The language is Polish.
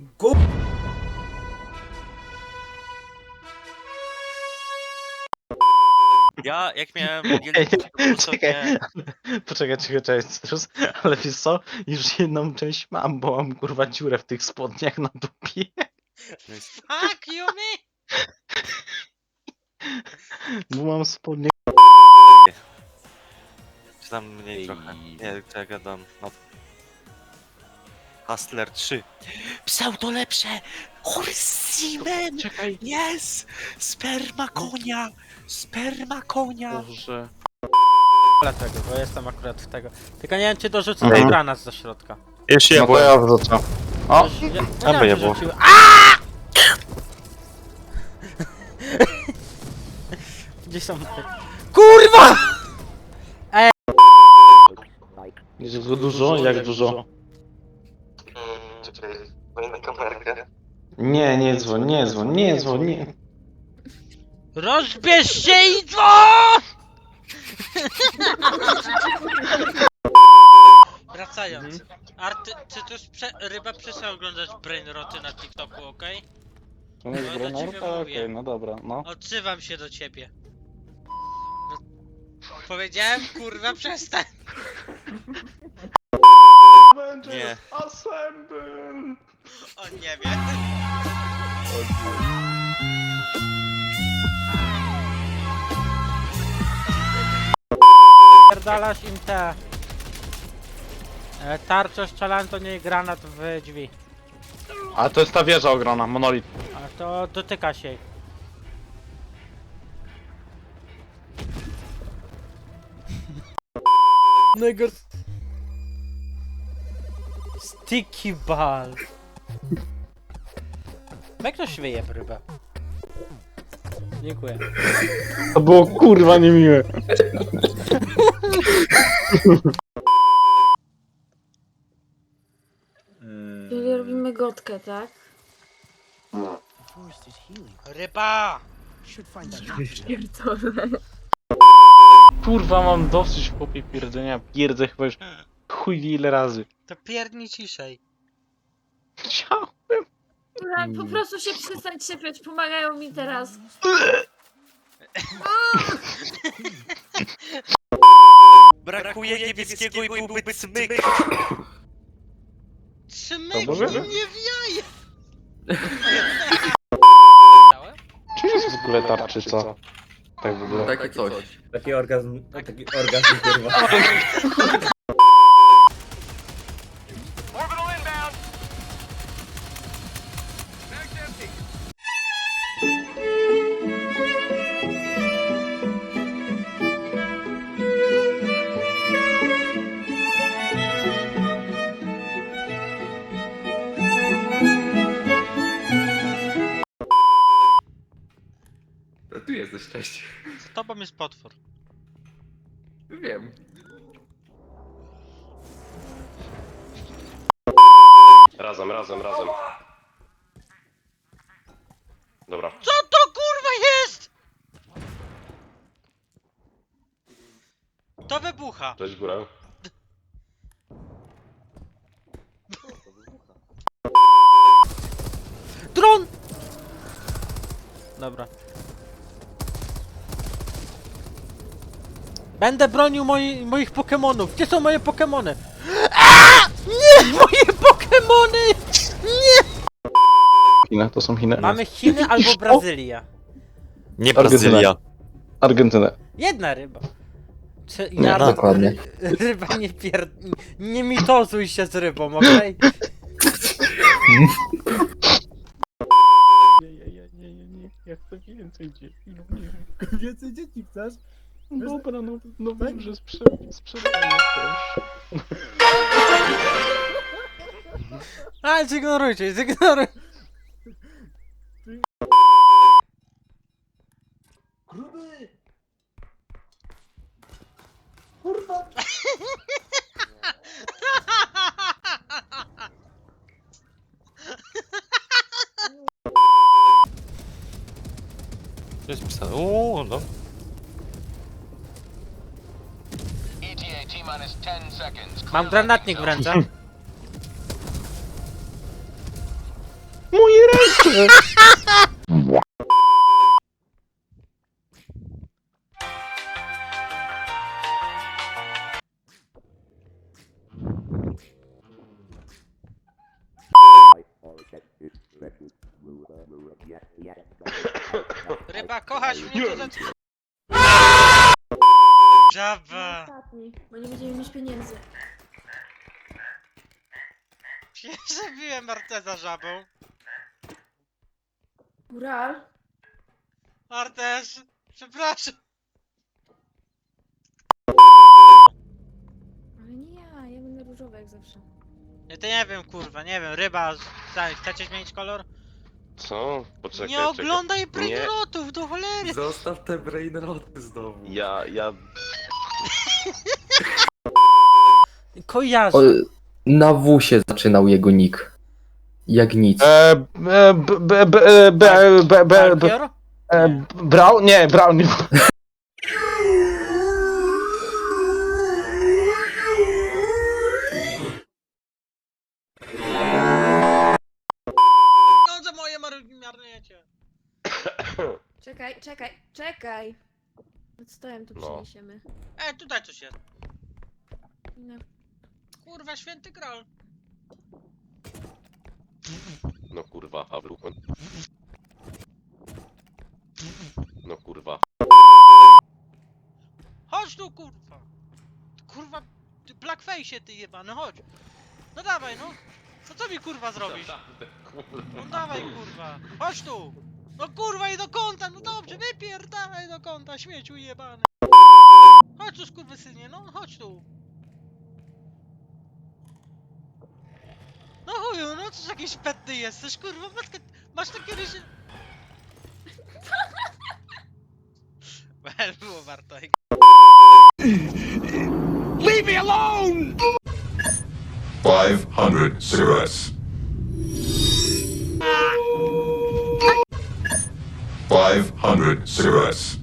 Gu... Ja, jak miałem jeden to czekaj, sobie... poczekaj, czekaj, czekaj, Cytrus, ale wiesz co, już jedną część mam, bo mam kurwa dziurę w tych spodniach na dupie. Fuck you me! Bo mam spodnie. Czy tam mniej trochę? Nie, co ja gadam. No. Hustler 3. Pseudo lepsze! Horsemen! Czekaj. Yes! Sperma konia! Sperma konia! Boże. Dlatego, bo jestem akurat w tego. Tylko nie wiem, czy dorzucę Mhm. ten granat ze środka. Jeszcze ja No to byłem. ja wrzucę. O! Już- ja- Tam by nie było. że rzuciłem. Gdzie są te... KURWA! Jest dużo? Jak dużo? Nie, nie dzwoń, nie dzwoń, nie dzwoń, nie. Rozbierz się i dzwoń! Wracając. Arty, czy to jest prze... ryba przestał oglądać Brainroty na TikToku, okej? To jest No, do mówię. okej, no dobra, no. Odzywam się do ciebie. No, powiedziałem, kurwa, przestań. Nie. Assemble! On nie wie. Pierdalasz im te... e, Tarczę strzelam to nie granat w drzwi. A to jest ta wieża ogromna, monolit. A to dotyka się. jej. Negor... Sticky ball. Jak ktoś wyjeb rybę? Dziękuję. To było kurwa niemiłe. Czyli robimy gotkę, tak? Ryba! Pierdolę. Kurwa mam dosyć chłopie pierdzenia. Pierdzę chyba już chuj wie ile razy. To pierdni ciszej. Chciałem. Po prostu się przestań czepiać, pomagają mi teraz. Brakuje niebieskiego i byłby cmyk. Trzymaj To mnie w jaje! Czy jest w ogóle tarczy, co? Tak w ogóle. Takie coś. Taki orgazm, taki orgazm kurwa. cześć. Z tobą jest potwór. Wiem. Razem, razem, razem. Dobra. Co to kurwa jest? To wybucha. Cześć górę. Dron! Dobra. Będę bronił moi, moich Pokemonów. Gdzie są moje Pokemony? Aaa! Nie! Moje Pokemony! Chiny, to są Chiny. Mamy Chiny albo Brazylię. Nie Brazylia. Argentynę. Jedna ryba. Czy, Nie, ja, dokładnie. ry- Ryba nie pier... Nie mitozuj się z rybą, okej? Nie, nie, nie, nie, nie, nie. Ja chcę więcej dzieci. No nie. Więcej dzieci chcesz? Dobra, no, no wiem, że sprze sprzedaję też. A, zignorujcie, zignoruj. Gruby! Kurwa! Jest pisane. Uuu, no. Mam granatnik w ręce. Ryba, kochasz mnie to za... Żaba! Ostatni, bo nie będziemy mieć pieniędzy. Zabiłem Marteza żabą. Mural? Martez, przepraszam. Ale nie ja, ja będę różowy jak zawsze. Ja to nie wiem, kurwa, nie wiem, ryba, daj, chcecie zmienić kolor? Co? Poczekaj, nie czekaj. oglądaj Nie. brainrotów, do cholery! Zostaw te brainroty znowu. Ja, ja... Kojarzę. O, na W się zaczynał jego nick. Jak nic. E, e, b, b, b, e, b, e, b, b, b, Alkior? e, Brown? Nie, Brown nie. Pieniądze moje. Czekaj, czekaj, czekaj! Pod stołem tu No. E, tutaj coś jest. No. Kurwa, święty król. No kurwa, Hawru. No kurwa. Chodź tu, kurwa. Ty, Kurwa, ty blackface ty jebany, chodź. No dawaj, no. No co mi kurwa zrobisz? No dawaj, kurwa. Chodź tu. No kurwa i do kąta, no dobrze, wypierdalaj do kąta, śmieciu jebany. Chodź tu, skurwysynie, no chodź tu. No chuju, no coś jakiś petny jesteś, kurwa, matkę, masz takie rysie... Well, było warto. Five hundred cigarettes. 500 cigarettes.